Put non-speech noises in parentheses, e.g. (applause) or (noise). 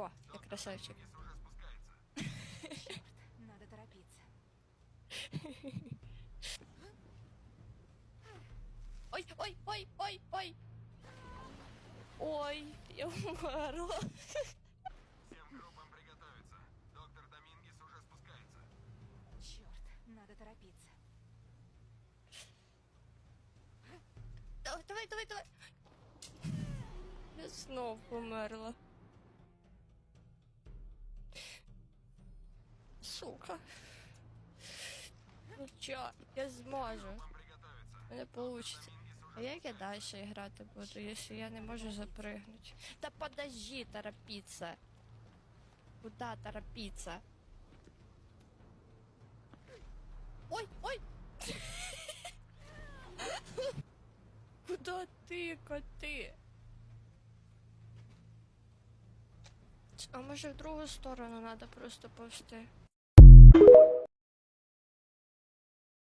О, я красавчик. Надо торопиться. Ой, ой, ой, ой, ой. Ой, я умерла. Всем группам приготовиться. Доктор Домингес уже спускается. Черт, надо торопиться. Давай, давай, давай, давай. Я знов померла. Сука. Ну чо, я зможу. Группам приготовиться. Не получится. А як я далі грати буду, якщо я не можу запригнути? Та подожди, торопіться. Куда торопіться? Ой, ой! (laughs) Куда ти, коти? А може в другу сторону треба просто повсти?